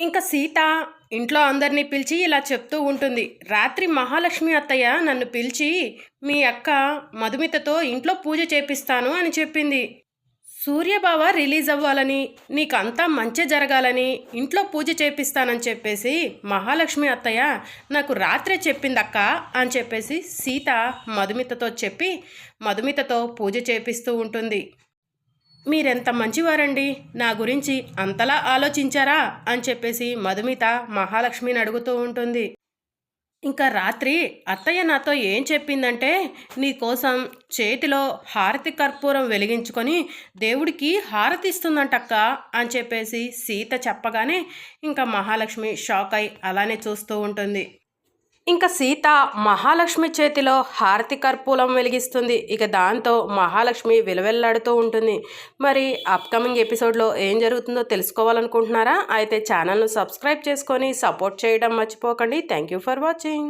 ఇంకా సీత ఇంట్లో అందరినీ పిలిచి ఇలా చెప్తూ ఉంటుంది. రాత్రి మహాలక్ష్మి అత్తయ్య నన్ను పిలిచి మీ అక్క మధుమితతో ఇంట్లో పూజ చేపిస్తాను అని చెప్పింది. సూర్యబావ రిలీజ్ అవ్వాలని నీకంతా మంచి జరగాలని ఇంట్లో పూజ చేపిస్తానని చెప్పేసి మహాలక్ష్మి అత్తయ్య నాకు రాత్రే చెప్పిందక్క అని చెప్పేసి సీత మధుమితతో చెప్పి మధుమితతో పూజ చేపిస్తూ ఉంటుంది. మీరెంత మంచివారండి? నా గురించి అంతలా ఆలోచించారా? అని చెప్పేసి మధుమిత మహాలక్ష్మిని అడుగుతూ ఉంటుంది. ఇంకా రాత్రి అత్తయ్య నాతో ఏం చెప్పిందంటే నీకోసం చేతిలో హారతి కర్పూరం వెలిగించుకొని దేవుడికి హారతి ఇస్తుందంటక్క అని చెప్పేసి సీత చెప్పగానే ఇంకా మహాలక్ష్మి షాక్ అయి అలానే చూస్తూ ఉంటుంది. ఇంకా సీత మహాలక్ష్మి చేతిలో హారతి కర్పూలం వెలిగిస్తుంది. ఇక దాంతో మహాలక్ష్మి విలవెల్లాడుతూ ఉంటుంది. మరి అప్కమింగ్ ఎపిసోడ్లో ఏం జరుగుతుందో తెలుసుకోవాలనుకుంటున్నారా? అయితే ఛానల్ను సబ్స్క్రైబ్ చేసుకొని సపోర్ట్ చేయడం మర్చిపోకండి. Thank you for watching